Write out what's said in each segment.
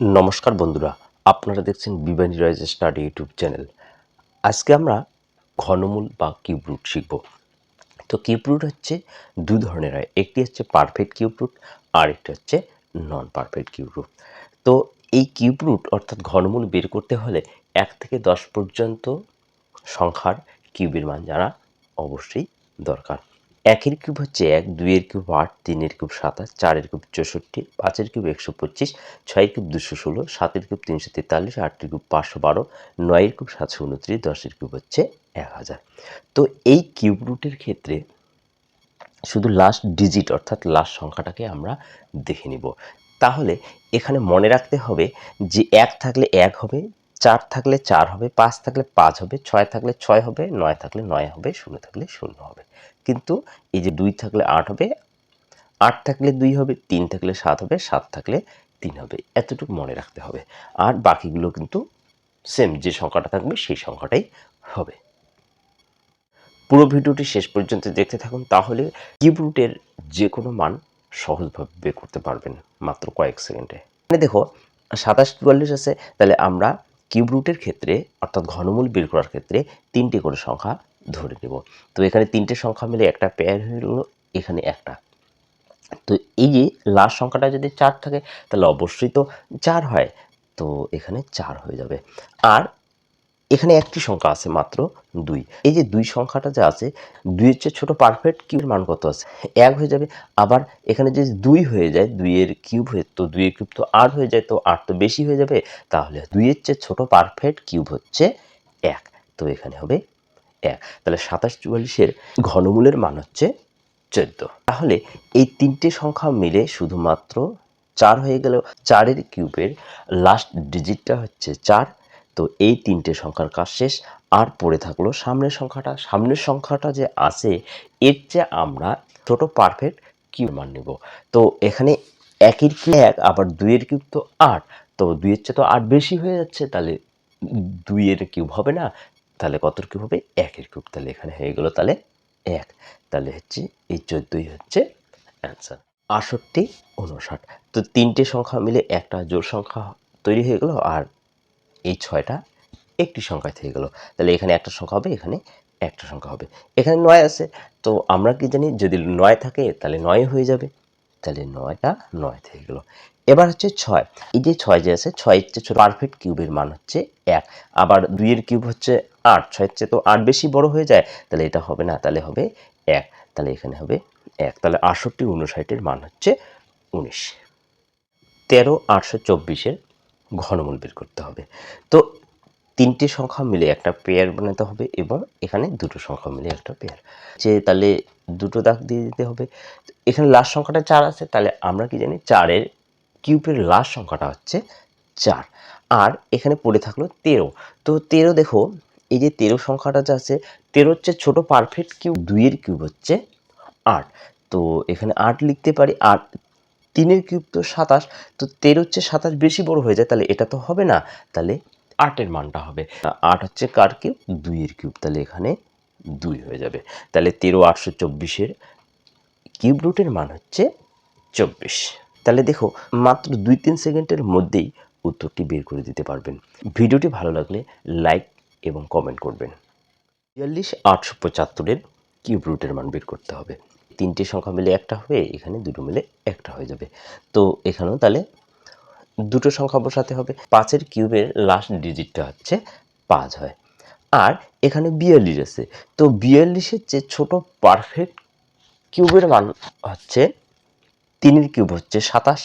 নমস্কার বন্ধুরা, আপনারা দেখছেন Bibani Roy's study YouTube channel. আজকে আমরা ঘনমূল বা কিউব রুট শিখব। তো কিউব রুট হচ্ছে দু ধরনের হয়, একটি হচ্ছে পারফেক্ট কিউব রুট আর একটি হচ্ছে নন পারফেক্ট কিউব রুট। তো এই কিউব রুট অর্থাৎ ঘনমূল বের করতে হলে এক থেকে দশ পর্যন্ত সংখ্যার কিউবের মান জানা অবশ্যই দরকার। একের কিউব হচ্ছে এক, দুইয়ের কিউব আট, তিনের কিউব সাতাশ, চারের কিউব চৌষট্টি, পাঁচের কিউব একশো পঁচিশ, ছয়ের কিউব দুশো ষোলো, সাতের কিউব তিনশো তেতাল্লিশ, আটের কিউব পাঁচশো বারো, নয়ের কিউব সাতশো উনত্রিশ, দশের কিউব হচ্ছে এক হাজার। তো এই কিউব রুটের ক্ষেত্রে শুধু লাস্ট ডিজিট অর্থাৎ লাস্ট সংখ্যাটাকে আমরা দেখে নিব। তাহলে এখানে মনে রাখতে হবে যে এক থাকলে এক হবে, চার থাকলে চার হবে, পাঁচ থাকলে পাঁচ হবে, ছয় থাকলে ছয় হবে, নয় থাকলে নয় হবে, শূন্য থাকলে শূন্য হবে। কিন্তু এই যে দুই থাকলে আট হবে, আট থাকলে দুই হবে, তিন থাকলে সাত হবে, সাত থাকলে তিন হবে, এতটুকু মনে রাখতে হবে। আর বাকিগুলো কিন্তু সেম যে সংখ্যাটা থাকবে সেই সংখ্যাটাই হবে। পুরো ভিডিওটি শেষ পর্যন্ত দেখতে থাকুন, তাহলে কিউব রুটের যে কোনো মান সহজভাবে বের করতে পারবেন মাত্র কয়েক সেকেন্ডে। মানে দেখো, সাতাশ চুয়াল্লিশ আছে, তাহলে আমরা কিউব রুটের ক্ষেত্রে, অর্থাৎ ঘনমূল বের করার ক্ষেত্রে তিনটি করে সংখ্যা ধরে নেব। তো এখানে তিনটে সংখ্যা মিলে একটা পেয়ার হয়ে গেলো, এখানে একটা। তো এই যে লাস্ট সংখ্যাটা যদি চার থাকে, তাহলে অবশ্যই তো চার হয়। তো এখানে চার হয়ে যাবে। আর এখানে একটি সংখ্যা আছে মাত্র দুই। এই যে দুই সংখ্যাটা যে আছে দুইয়ের চেয়ে ছোটো পারফেক্ট কিউবের মান কত আছে? এক হয়ে যাবে। আবার এখানে যদি দুই হয়ে যায়, দুইয়ের কিউব হয়ে, তো দুইয়ের কিউব তো আট হয়ে যায়, তো আট তো বেশি হয়ে যাবে। তাহলে দুইয়ের চেয়ে ছোটো পারফেক্ট কিউব হচ্ছে এক। তো এখানে হবে এক। তাহলে সাতাশ চুয়াল্লিশের ঘনমূলের মান হচ্ছে চোদ্দ। তাহলে এই তিনটে সংখ্যা মিলে শুধুমাত্র চার হয়ে গেল চারের কিউবের লাস্ট ডিজিটটা হচ্ছে চার। তো এই তিনটে সংখ্যার কাজ শেষ। আর পড়ে থাকল সামনের সংখ্যাটা। সামনের সংখ্যাটা যে আছে, এর চেয়ে আমরা ছোট পারফেক্ট কিউব মান নেব। তো এখানে একের কিউব এক, আবার দুইয়ের কিউব তো আট। তো দুইয়ের চেয়ে তো আট বেশি হয়ে যাচ্ছে। তাহলে দুইয়ের কিউব হবে না। তাহলে কতর কিউব হবে? একের কিউব তাহলে এখানে হয়ে গেল তাহলে এক। তাহলে হচ্ছে এই চোদ্দোই হচ্ছে অ্যান্সার আষট্টি উনষাট। তো তিনটে সংখ্যা মিলে একটা জোর সংখ্যা তৈরি হয়ে গেল আর এই ছয়টা একটি সংখ্যায় থেকে গেল। তাহলে এখানে একটা সংখ্যা হবে, এখানে একটা সংখ্যা হবে। এখানে নয় আছে। তো আমরা কি জানি, যদি নয় থাকে তাহলে নয় হয়ে যাবে। তাহলে নয়টা নয় থেকে গেল। এবার হচ্ছে ছয়। এই যে ছয় যে আছে, ছয়ের চেয়ে ছোট পারফেক্ট কিউবের মান হচ্ছে এক। আবার দুইয়ের কিউব হচ্ছে আট। ছয়ের চেয়ে তো আট বেশি বড় হয়ে যায়, তাহলে এটা হবে না, তাহলে হবে এক। তাহলে এখানে হবে এক। তাহলে আটষট্টি উনষাটের মান হচ্ছে উনিশ। তেরো আটশো চব্বিশের ঘনমূল বের করতে হবে। তো তিনটে সংখ্যা মিলে একটা পেয়ার বানাতে হবে এবং এখানে দুটো সংখ্যা মিলে একটা পেয়ার যে তাহলে দুটো দাগ দিয়ে দিতে হবে। এখানে লাস্ট সংখ্যাটা চার আছে, তাহলে আমরা কি জানি চারের কিউবের লাস্ট সংখ্যাটা হচ্ছে চার। আর এখানে পড়ে থাকল তেরো। তো তেরো দেখো এই যে তেরো সংখ্যাটা যে আছে, তেরো হচ্ছে ছোটো পারফেক্ট কিউব দুইয়ের কিউব হচ্ছে আট। তো এখানে আট লিখতে পারি আট তিনের কিউব তো সাতাশ, তো তেরো হচ্ছে সাতাশ বেশি বড় হয়ে যায়, তাহলে এটা তো হবে না, তাহলে আটের মানটা হবে। আট হচ্ছে কার কিউব দুইয়ের কিউব তাহলে এখানে দুই হয়ে যাবে। তাহলে তেরো আটশো চব্বিশের কিউব রুটের মান হচ্ছে চব্বিশ। তাহলে দেখো, মাত্র দুই তিন সেকেন্ডের মধ্যেই উত্তরটি বের করে দিতে পারবেন। ভিডিওটি ভালো লাগলে লাইক এবং কমেন্ট করবেন। বিয়াল্লিশ আটশো পঁচাত্তরের কিউব রুটের মান বের করতে হবে। তিনটে সংখ্যা মিলে একটা হবে এখানে দুটো মিলে একটা হয়ে যাবে। তো এখানেও তাহলে দুটো সংখ্যা বসাতে হবে। পাঁচের কিউবের লাস্ট ডিজিটটা হচ্ছে পাঁচ হয়। আর এখানে বিয়াল্লিশ আছে। তো বিয়াল্লিশের যে ছোট পারফেক্ট কিউবের মান হচ্ছে তিনের কিউব হচ্ছে সাতাশ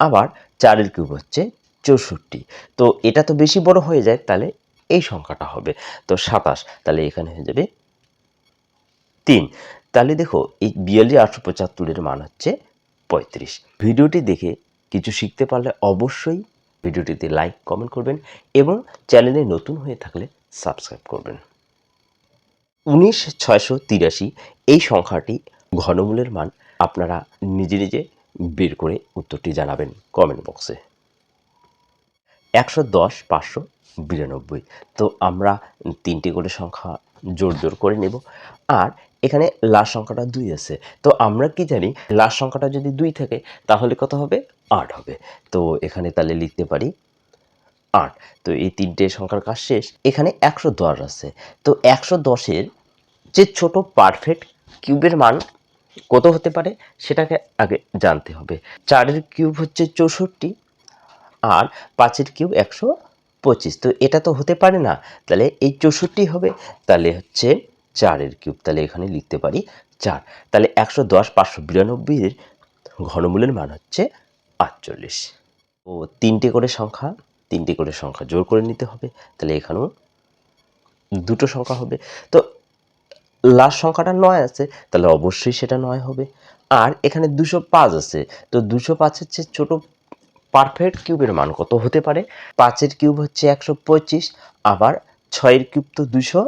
আবার চারের কিউব হচ্ছে চৌষট্টি। তো এটা তো বেশি বড় হয়ে যায় তাহলে এই সংখ্যাটা হবে। তো সাতাশ, তাহলে এখানে হয়ে যাবে তিন। তাহলে দেখো, এই বিয়াল্লিশ, আটশো পঁচাত্তরের মান হচ্ছে পঁয়ত্রিশ। ভিডিওটি দেখে কিছু শিখতে পারলে অবশ্যই ভিডিওটিতে লাইক, কমেন্ট করবেন এবং চ্যানেলে নতুন হয়ে থাকলে সাবস্ক্রাইব করবেন। উনিশ, ছয়শো তিরাশি, এই সংখ্যাটি ঘনমূলের মান আপনারা নিজে নিজে বের করে উত্তরটি জানাবেন কমেন্ট বক্সে। একশো দশ, পাঁচশো বিরানব্বই। তো আমরা তিনটি করে সংখ্যা জোর জোর করে নেব। আর এখানে লাস্ট সংখ্যাটা দুই আছে। তো আমরা কি জানি, লাস্ট সংখ্যাটা যদি দুই থাকে, তাহলে কত হবে? আট হবে। তো এখানে তাহলে লিখতে পারি আট। তো এই তিনটে সংখ্যার কাজ শেষ। এখানে একশো দশ আছে। তো একশো দশের যে ছোট পারফেক্ট কিউবের মান কত হতে পারে, সেটাকে আগে জানতে হবে। চারের কিউব হচ্ছে চৌষট্টি, আর পাঁচের কিউব একশো পঁচিশ। তো এটা তো হতে পারে না। তাহলে এই চৌষট্টি হবে। তাহলে হচ্ছে চারের কিউব। তাহলে এখানে লিখতে পারি চার। তাহলে একশো দশ পাঁচশো বিরানব্বইয়ের ঘনমূলের মান হচ্ছে আটচল্লিশ ও তিনটে করে সংখ্যা, তিনটে করে সংখ্যা জোর করে নিতে হবে। তাহলে এখানেও দুটো সংখ্যা হবে। তো লাস্ট সংখ্যাটা নয় আছে, তাহলে অবশ্যই সেটা নয় হবে। আর এখানে দুশো পাঁচ আছে। তো দুশো পাঁচের চেয়ে ছোটো পারফেক্ট কিউবের মান কত হতে পারে? পাঁচের কিউব হচ্ছে একশো পঁচিশ, আবার ছয়ের কিউব তো দুশো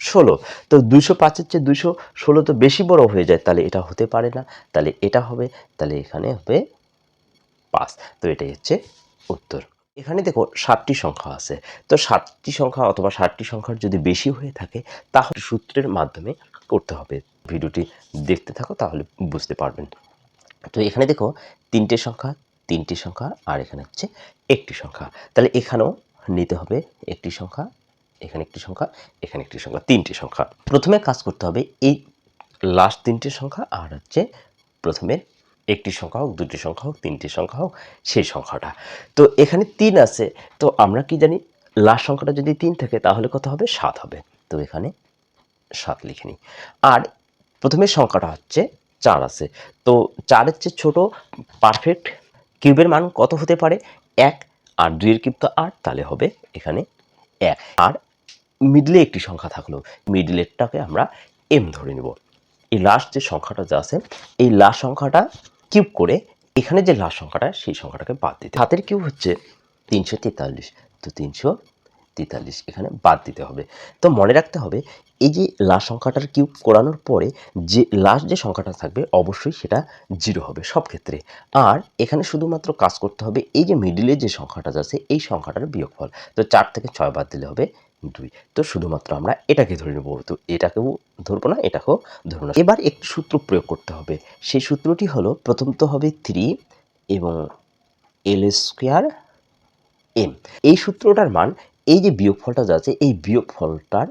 ষোলো। তো দুশো পাঁচের চেয়ে দুশো ষোলো তো বেশি বড় হয়ে যায়, তাহলে এটা হতে পারে না। তাহলে এটা হবে, তাহলে এখানে হবে পাঁচ। তো এটাই হচ্ছে উত্তর। এখানে দেখো সাতটি সংখ্যা আছে। তো সাতটি সংখ্যা অথবা ষাটটি সংখ্যার যদি বেশি হয়ে থাকে, তাহলে সূত্রের মাধ্যমে করতে হবে। ভিডিওটি দেখতে থাকো, তাহলে বুঝতে পারবেন। তো এখানে দেখো তিনটে সংখ্যা তিনটি সংখ্যা আর এখানে হচ্ছে একটি সংখ্যা। তাহলে এখানেও নিতে হবে একটি সংখ্যা, এখানে একটি সংখ্যা, এখানে একটি সংখ্যা, তিনটি সংখ্যা। প্রথমে কাজ করতে হবে এই লাস্ট তিনটি সংখ্যা আর হচ্ছে প্রথমে একটি সংখ্যা হোক, দুটি সংখ্যা হোক, তিনটি সংখ্যা হোক, সেই সংখ্যাটা। তো এখানে তিন আছে, তো আমরা কি জানি লাস্ট সংখ্যাটা যদি তিন থাকে তাহলে কত হবে? সাত হবে। তো এখানে সাত লিখে নিই। আর প্রথমে সংখ্যাটা হচ্ছে চার আছে। তো চারের চেয়ে ছোটো পারফেক্ট কিউবের মান কত হতে পারে? এক। আর দুইয়ের কিউব তো আট, তাহলে হবে এখানে এক। আর মিডলে একটি সংখ্যা থাকল। মিডলেরটাকে আমরা এম ধরে নেব। এই লাস্ট যে সংখ্যাটা যা আছে, এই লাস্ট সংখ্যাটা কিউব করে এখানে যে লাস্ট সংখ্যাটা, সেই সংখ্যাটাকে বাদ দিতে হাতের কিউব হচ্ছে তিনশো তেতাল্লিশ। তো তিনশো তেতাল্লিশ, এখানে বাদ দিতে হবে। তো মনে রাখতে হবে, এই যে লাস্ট সংখ্যাটার কিউব করানোর পরে যে লাস্ট যে সংখ্যাটা থাকবে, অবশ্যই সেটা জিরো হবে সব ক্ষেত্রে আর এখানে শুধুমাত্র কাজ করতে হবে, এই যে মিডিলে যে সংখ্যাটা আছে এই সংখ্যাটার বিয়োগফল। তো চার থেকে ছয় বাদ দিলে হবে দুই। তো শুধুমাত্র আমরা এটাকে ধরে নেব, তো এটাকেও ধরবো না, এটাকেও ধরবো না। এবার একটি সূত্র প্রয়োগ করতে হবে, সেই সূত্রটি হলো প্রথম তো হবে থ্রি এবং এল স্কোয়ার এম এই সূত্রটার মান এই যে বিয়োগফলটা যা আছে, এই বিয়োগফলটার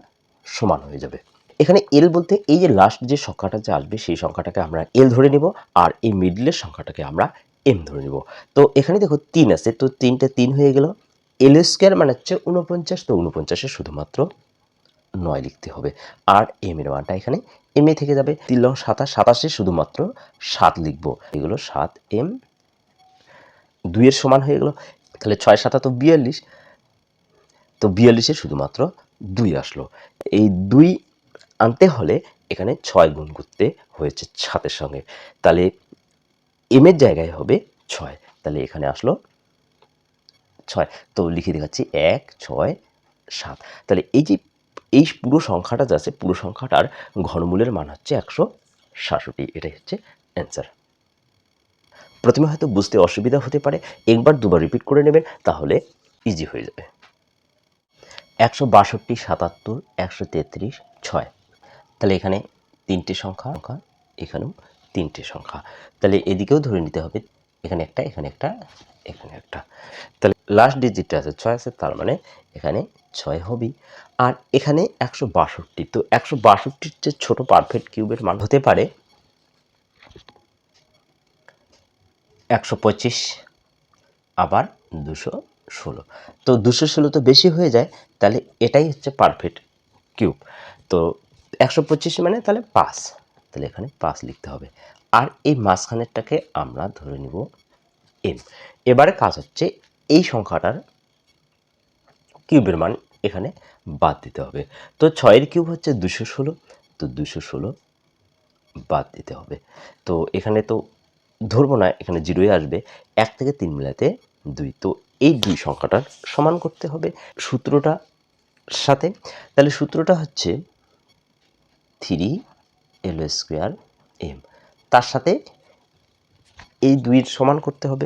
সমান হয়ে যাবে। এখানে এল বলতে এই যে লাস্ট যে সংখ্যাটা যে আসবে, সেই সংখ্যাটাকে আমরা এল ধরে নিব আর এই মিডলের সংখ্যাটাকে আমরা এম ধরে নিব। তো এখানে দেখো তিন আছে, তো তিনটে তিন হয়ে গেল। এল স্কোয়ার মানে হচ্ছে উনপঞ্চাশ তো উনপঞ্চাশে শুধুমাত্র নয় লিখতে হবে। আর এম এর মানটা এখানে এম এ থেকে যাবে। তিন লং সাতাশ, সাতাশে শুধুমাত্র সাত লিখব। এগুলো সাত এম দুইয়ের সমান হয়ে গেল। তাহলে ছয় সাতা তো বিয়াল্লিশ। তো বিয়াল্লিশে শুধুমাত্র দুই আসলো। এই দুই আনতে হলে এখানে ছয় গুণ করতে হয়েছে সাতের সঙ্গে। তাহলে এম এর জায়গায় হবে ছয়। তাহলে এখানে আসলো ছয়। তো লিখে দেখাচ্ছি এক, ছয়, সাত। তাহলে এই যে, এই পুরো সংখ্যাটা যা আছে, পুরো সংখ্যাটার ঘনমূলের মান হচ্ছে একশো সাতষট্টি। এটাই হচ্ছে অ্যান্সার প্রথমে হয়তো বুঝতে অসুবিধা হতে পারে, একবার দুবার রিপিট করে নেবেন, তাহলে ইজি হয়ে যাবে। একশো বাষট্টি, সাতাত্তর, একশো তেত্রিশ, ছয়। তাহলে এখানে তিনটে সংখ্যা সংখ্যা, এখানেও তিনটে সংখ্যা। তাহলে এদিকেও ধরে নিতে হবে, এখানে একটা এখানে একটা এখানে একটা। তাহলে লাস্ট ডিজিটটা আছে, ছয় আছে, তার মানে এখানে ছয় হবেই। আর এখানে একশো বাষট্টি, তো একশো বাষট্টির যে ছোটো পারফেক্ট কিউবের মান হতে পারে একশো পঁচিশ, আবার দুশো ষোলো। তো দুশো ষোলো তো বেশি হয়ে যায়, তাহলে এটাই হচ্ছে পারফেক্ট কিউব তো একশো পঁচিশ মানে তাহলে পাঁচ, তাহলে এখানে পাঁচ লিখতে হবে। আর এই মাঝখানেরটাকে আমরা ধরে নিব এম এবারে কাজ হচ্ছে এই সংখ্যাটার কিউবের মান এখানে বাদ দিতে হবে। তো ছয়ের কিউব হচ্ছে দুশো ষোলো, তো দুশো ষোলো বাদ দিতে হবে। তো এখানে তো ধরবো না, এখানে জিরোই আসবে, এক থেকে তিন মিলাতে দুই। তো এই দুই সংখ্যাটার সমান করতে হবে সূত্রটা সাথে। তাহলে সূত্রটা হচ্ছে থ্রি এল স্কোয়ার এম তার সাথে এই দুইয়ের সমান করতে হবে।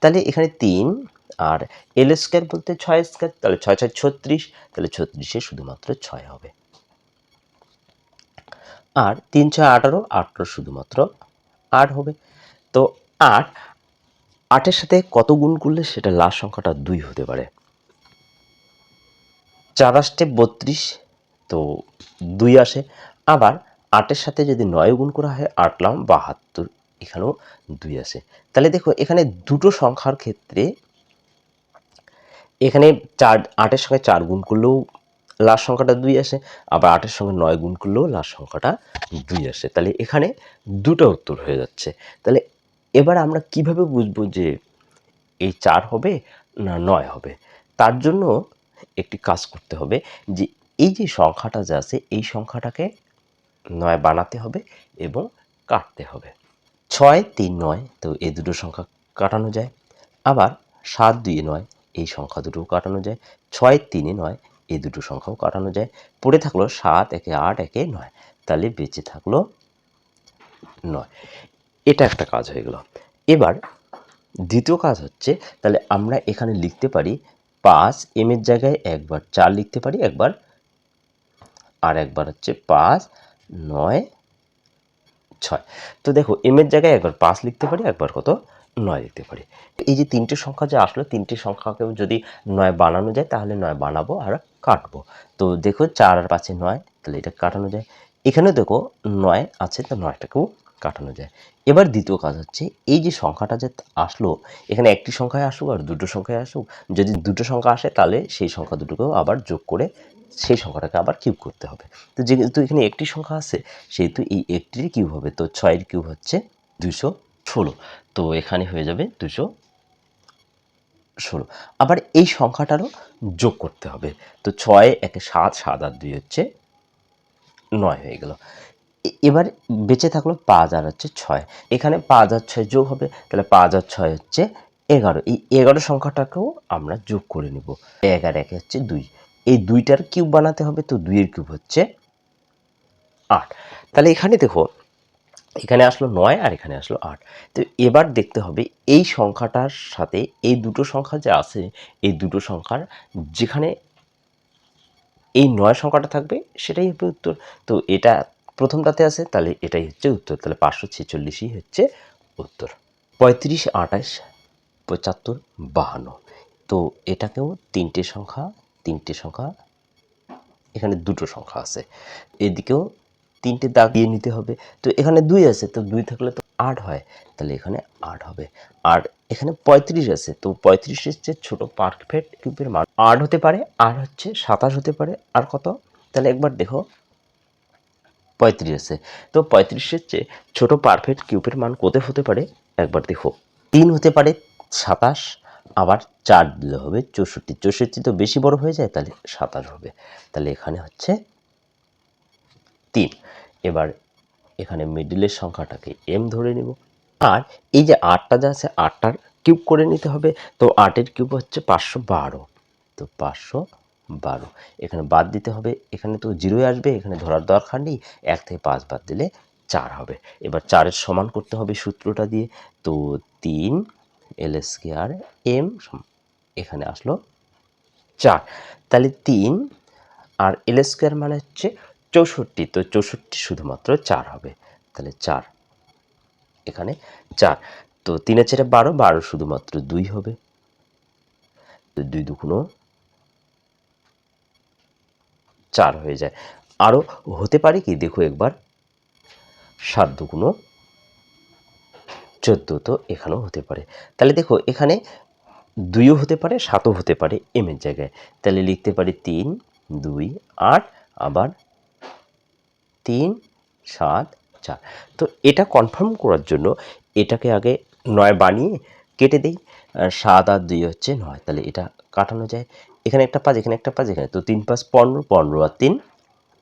তাহলে এখানে তিন আর এল স্কোয়ার বলতে ছয় স্কোয়ার তাহলে ছয় ছয়, ছত্রিশ, তাহলে ছত্রিশে শুধুমাত্র ছয় হবে। আর তিন, ছয়, আঠারো আঠারো শুধুমাত্র আট হবে। তো আট আটের সাথে কত গুণ করলে সেটা লাস্ট সংখ্যাটা দুই হতে পারে? চার আষ্টে বত্রিশ, তো দুই আসে। আবার আটের সাথে যদি নয় গুণ করা হয়, আট লাম বাহাত্তর, এখানেও দুই আসে। তাহলে দেখো, এখানে দুটো সংখ্যার ক্ষেত্রে এখানে চার, আটের সঙ্গে চার গুণ করলেও লাস্ট সংখ্যাটা দুই আসে, আবার আটের সঙ্গে নয় গুণ করলেও লাস্ট সংখ্যাটা দুই আসে। তাহলে এখানে দুটো উত্তর হয়ে যাচ্ছে। তাহলে এবার আমরা কীভাবে বুঝব যে এই চার হবে না নয় হবে? তার জন্য একটি কাজ করতে হবে যে এই যে সংখ্যাটা যা আছে, এই সংখ্যাটাকে নয় বানাতে হবে এবং কাটতে হবে। ছয়, তিন, নয়, তো এই দুটো সংখ্যা কাটানো যায়। আবার সাত, দুই, নয়, এই সংখ্যা দুটোও কাটানো যায়। ছয়, তিনে, নয়, এই দুটো সংখ্যাও কাটানো যায়। পড়ে থাকল সাত, একে আট, একে নয়, তাহলে বেঁচে থাকল নয়। এটা একটা কাজ হয়ে গেল। এবার দ্বিতীয় কাজ হচ্ছে, তাহলে আমরা এখানে লিখতে পারি পাঁচ এম এর জায়গায় একবার চার লিখতে পারি, একবার আর একবার হচ্ছে পাঁচ, নয়, ছয়। তো দেখো এম এর জায়গায় একবার পাঁচ লিখতে পারি, একবার কত? নয় লিখতে পারি। এই যে তিনটে সংখ্যা যে আসলো, তিনটে সংখ্যাকেও যদি নয় বানানো যায়, তাহলে নয় বানাবো আর কাটবো। তো দেখো, চার আর পাঁচে নয়, তাহলে এটা কাটানো যায়। এখানেও দেখো, নয় আছে, তো নয়টাকেও কাটানো যায়। এবার দ্বিতীয় কাজ হচ্ছে, এই যে সংখ্যাটা যে আসলো, এখানে একটি সংখ্যায় আসুক আর দুটো সংখ্যায় আসুক, যদি দুটো সংখ্যা আসে তাহলে সেই সংখ্যা দুটোকেও আবার যোগ করে সেই সংখ্যাটাকে আবার কিউব করতে হবে। তো যেহেতু এখানে একটি সংখ্যা আছে, সেহেতু এই একটিরই কিউব হবে। তো ছয়ের কিউব হচ্ছে দুশো ষোলো। তো এখানে হয়ে যাবে দুশো ষোলো। আবার এই সংখ্যাটারও যোগ করতে হবে। তো ছয় একে সাত সাত আর দুই হচ্ছে নয় হয়ে গেল। এবার বেঁচে থাকল পাঁচ আর হচ্ছে ছয়। এখানে পাঁচ আর ছয় যোগ হবে, তাহলে পাঁচ আর ছয় হচ্ছে এগারো। এই এগারো সংখ্যাটাকেও আমরা যোগ করে নেব। এগারো একে হচ্ছে দুই। এই দুইটার কিউব বানাতে হবে, তো দুইয়ের কিউব হচ্ছে আট। তাহলে এখানে দেখো, এখানে আসলো নয় আর এখানে আসলো আট। তো এবার দেখতে হবে, এই সংখ্যাটার সাথে এই দুটো সংখ্যা যে আছে, এই দুটো সংখ্যার যেখানে এই নয় সংখ্যাটা থাকবে, সেটাই হবে উত্তর। তো এটা প্রথমটাতে আছে, তাহলে এটাই হচ্ছে উত্তর, তাহলে পাঁচশো ছেচল্লিশই হচ্ছে উত্তর। পঁয়ত্রিশ, আঠাশ, পঁচাত্তর, বাহান্ন। তো এটাকেও তিনটে সংখ্যা তিনটে সংখ্যা, এখানে দুটো সংখ্যা আছে। এদিকেও তিনটে দাগ দিয়ে নিতে হবে। তো এখানে দুই আছে, তো দুই থাকলে তো আট হয়, তাহলে এখানে আট হবে। আর এখানে পঁয়ত্রিশ আছে, তো পঁয়ত্রিশ হচ্ছে ছোটো পারফেক্ট কিউবের মান আট হতে পারে, আর হচ্ছে সাতাশ হতে পারে, আর কত? তাহলে একবার দেখো পঁয়ত্রিশ তো পঁয়ত্রিশ হচ্ছে ছোটো পারফেক্ট কিউবের মান কোথায় হতে পারে? একবার দেখো। তিন হতে পারে সাতাশ, আবার চার দিলে হবে চৌষট্টি। চৌষট্টি তো বেশি বড় হয়ে যায়, তাহলে সাতাশ হবে। তাহলে এখানে হচ্ছে তিন। এবার এখানে মিডিলের সংখ্যাটাকে এম ধরে নিব। আর এই যে আটটা যা আছে, আটটার কিউব করে নিতে হবে। তো আটের কিউব হচ্ছে পাঁচশো বারো। তো পাঁচশো বারো। এখানে বাদ দিতে হবে, এখানে তো জিরোই আসবে, এখানে ধরার দরকার নেই, এক থেকে পাঁচ বাদ দিলে চার হবে। এবার চারের সমান করতে হবে সূত্রটা দিয়ে, তো তিন, এল স্কোয়ার এম এখানে আসলো চার। তাহলে তিন আর এল স্কোয়ার মানে হচ্ছে চৌষট্টি, তো চৌষট্টি শুধুমাত্র চার হবে। তাহলে চার, এখানে চার। তো তিনের চারে বারো বারো শুধুমাত্র দুই হবে। তো দুই দুগুণো চার হয়ে যায়। আরও হতে পারে কি? দেখো একবার। সাত দুগুণো চোদ্দ তো এখানেও হতে পারে। তাহলে দেখো এখানে দুইও হতে পারে, সাতও হতে পারে এম এর জায়গায়। তাহলে লিখতে পারি তিন, দুই, আট, আবার তিন, সাত, চার। তো এটা কনফার্ম করার জন্য এটাকে আগে নয় বানিয়ে কেটে দিই। সাত আর দুই হচ্ছে নয়। তাহলে এটা কাটানো যায়। এখানে একটা পাঁচ, এখানে একটা পাঁচ, এখানে তো তিন পাঁচ পনেরো পনেরো আর তিন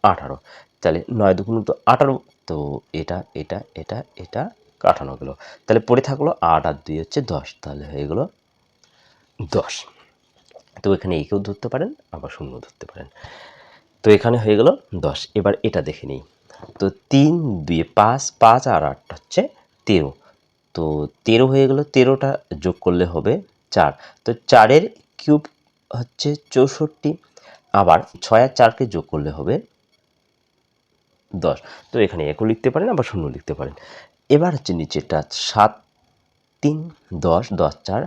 আঠারো। তাহলে নয় দুগুণ তো আঠারো, তো এটা এটা এটা এটা কাটানো গেলো। তাহলে পড়ে থাকল আট আর দুই হচ্ছে দশ, তাহলে হয়ে গেলো দশ। তো এখানে একেও ধরতে পারেন, আবার শূন্য ধরতে পারেন। তো এখানে হয়ে গেল দশ। এবার এটা দেখে নিই। তো তিন, দুই, পাঁচ পাঁচ আর আট হচ্ছে তেরো। তো তেরো হয়ে গেল, তেরোটা যোগ করলে হবে চার। তো চারের কিউব হচ্ছে চৌষট্টি, আবার ছয় আর চারকে যোগ করলে হবে দশ। তো এখানে একও লিখতে পারেন, আবার শূন্য লিখতে পারেন। এবার হচ্ছে নিচেরটা সাত, তিন, দশ দশ, চার,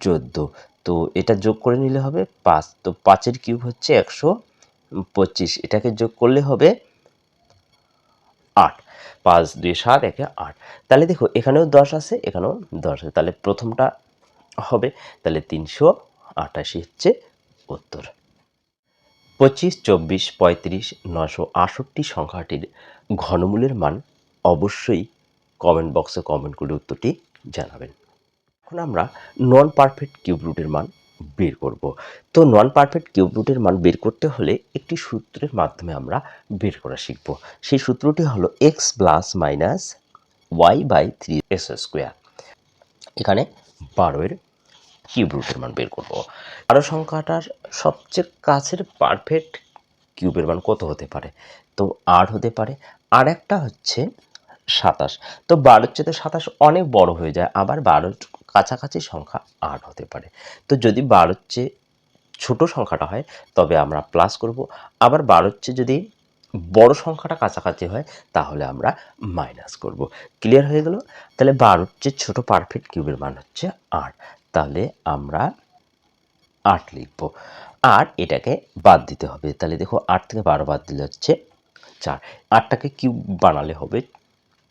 চোদ্দ। তো এটা যোগ করে নিলে হবে পাঁচ। তো পাঁচের কিউব হচ্ছে একশো পঁচিশ। এটাকে যোগ করলে হবে আট। পাঁচ, দুই, সাত, একে আট। তাহলে দেখো এখানেও দশ আছে, এখানেও দশ আছে। তাহলে প্রথমটা হবে, তাহলে তিনশো আটাশি হচ্ছে উত্তর। পঁচিশ, চব্বিশ, পঁয়ত্রিশ নশো আটষট্টি সংখ্যাটির ঘনমূলের মান অবশ্যই কমেন্ট বক্সে কমেন্ট করে উত্তরটি জানাবেন। এখন আমরা নন পারফেক্ট কিউব রুটের মান বের করব। তো নন পারফেক্ট কিউব রুটের মান বের করতে হলে একটি সূত্রের মাধ্যমে আমরা বের করা শিখব। সেই সূত্রটি হলো x plus minus y by three S square এখানে বারোয়ের কিউব রুটের মান বের করব। বারো সংখ্যাটার সবচেয়ে কাছের পারফেক্ট কিউবের মান কত হতে পারে? তো আট হতে পারে। আর একটা হচ্ছে সাতাশ। তো বারোর চেয়ে সাতাশ অনেক বড় হয়ে যায়। আবার বারোর কাছাকাছি সংখ্যা আট হতে পারে। তো যদি বারোর চেয়ে ছোটো সংখ্যাটা হয়, তবে আমরা প্লাস করব। আবার বারোর চেয়ে যদি বড় সংখ্যাটা কাছাকাছি হয়, তাহলে আমরা মাইনাস করব। ক্লিয়ার হয়ে গেল? তাহলে বারোর চেয়ে ছোটো পারফেক্ট কিউবের মান হচ্ছে আট। তাহলে আমরা আট লিখব। আর এটাকে বাদ দিতে হবে। তাহলে দেখো আট থেকে বারো বাদ দিলে হচ্ছে চার। আটটাকে কিউব বানালে হবে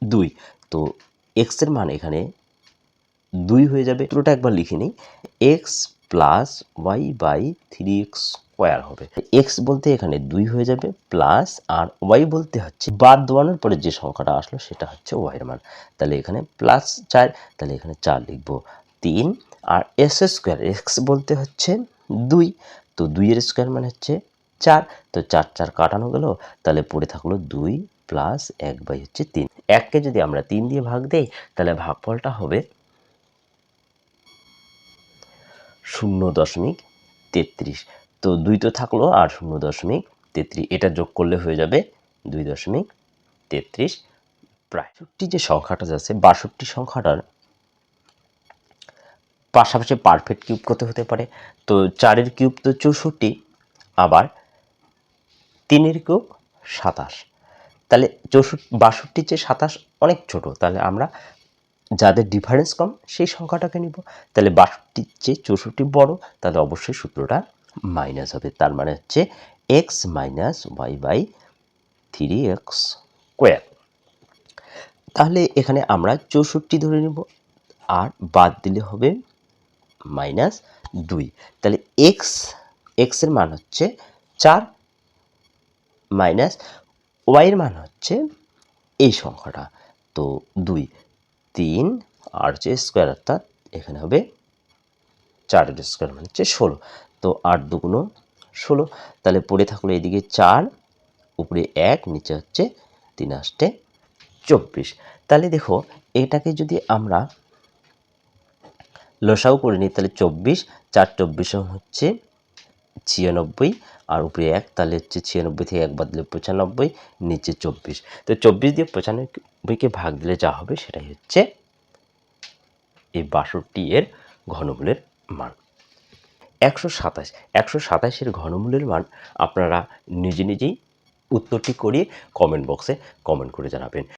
দুই। তো এক্সের মান এখানে দুই হয়ে যাবে। পুরোটা একবার লিখে নিই। X plus y by three x square হবে। এক্স বলতে এখানে দুই হয়ে যাবে প্লাস আর ওয়াই বলতে হচ্ছে বাদ দেওয়ানোর পরে যে সংখ্যাটা আসলো সেটা হচ্ছে ওয়াইয়ের মান। তাহলে এখানে প্লাস চার, তাহলে এখানে চার লিখব। তিন আর এস স্কোয়ার, এক্স বলতে হচ্ছে দুই। তো দুইয়ের স্কোয়ার মানে হচ্ছে চার। তো চার চার কাটানো গেল, তাহলে পড়ে থাকল দুই প্লাস এক বাই হচ্ছে তিন। এককে যদি আমরা তিন দিয়ে ভাগ দেই, তাহলে ভাগফলটা হবে শূন্য দশমিক তেত্রিশ। তো দুই তো থাকল আর শূন্য দশমিক তেত্রিশ, এটা যোগ করলে হয়ে যাবে দুই দশমিক তেত্রিশ প্রায়। যে সংখ্যাটা আছে বাষট্টি সংখ্যাটার পাশাপাশি পারফেক্ট কিউব কত হতে পারে? তো চারের কিউব তো চৌষট্টি, আবার তিনের কিউব সাতাশ। তাহলে চৌষট্টি, বাষট্টির চেয়ে সাতাশ অনেক ছোট। তাহলে আমরা যাদের ডিফারেন্স কম, সেই সংখ্যাটাকে নিব। তাহলে বাষট্টির চেয়ে চৌষট্টি বড়, তাহলে অবশ্যই সূত্রটা মাইনাস হবে। তার মানে হচ্ছে x minus y by three x square তাহলে এখানে আমরা চৌষট্টি ধরে নেব। আর বাদ দিলে হবে মাইনাস দুই। তাহলে এক্স এক্সের মান হচ্ছে চার মাইনাস ওয়াইয়ের মান হচ্ছে এই সংখ্যাটা। তো দুই, তিন আর যে স্কোয়ার অর্থাৎ এখানে হবে চারের স্কোয়ার মানে হচ্ছে ষোলো। তো আট দুগুণো ষোলো, তাহলে পড়ে থাকল এদিকে চার, উপরে এক, নিচে হচ্ছে তিন আসতে চব্বিশ। তাহলে দেখো এটাকে যদি আমরা লসাও করে নিই, তাহলে চব্বিশ, চার চব্বিশ হচ্ছে ছিয়ানব্বই, আর উপরে এক, তাহলে হচ্ছে ছিয়ানব্বই থেকে এক বাদ দিলে পঁচানব্বই, নিচে চব্বিশ। তো চব্বিশ দিয়ে পঁচানব্বইকে ভাগ দিলে যা হবে সেটাই হচ্ছে এই বাষট্টি এর ঘনমূলের মান। একশো সাতাশ, একশো সাতাশের ঘনমূলের মান আপনারা নিজে নিজেই উত্তরটি করিয়ে কমেন্ট বক্সে কমেন্ট করে জানাবেন।